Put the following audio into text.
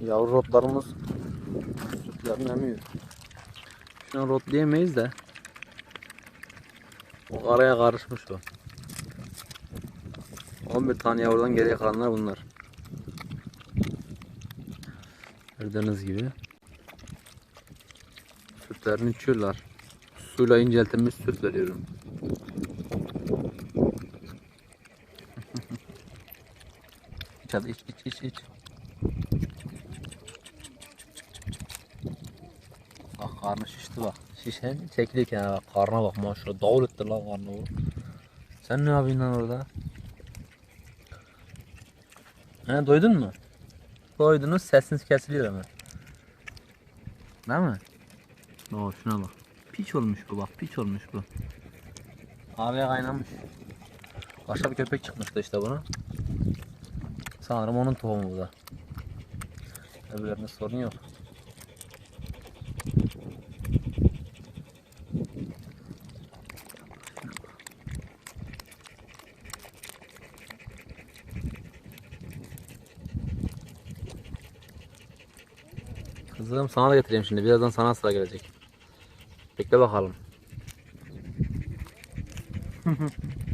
Yavru rotlarımız sütlerini emiyor. Şuna rot diyemeyiz de. O araya karışmış o. 11 tane yavrudan geriye kalanlar bunlar. Gördüğünüz gibi. Sütlerini içiyorlar. Suyla inceltilmiş süt veriyorum. iç hadi iç iç iç iç. Karnı şişti bak. Şişen çekilirken bak karnına bak maşallah. Davul etti lan karnı bu. Sen ne yapıyorsun lan orada? He doydun mu? Doydunuz sesiniz kesiliyor hemen. Değil mi? Oo şuna bak. Piç olmuş bu bak piç olmuş bu. Araya kaynamış. Başka bir köpek çıkmıştı işte buna. Sanırım onun tohumu bu da. Öbürlerinde sorun yok. Kızım sana da getireyim şimdi. Birazdan sana sıra gelecek. Bekle bakalım.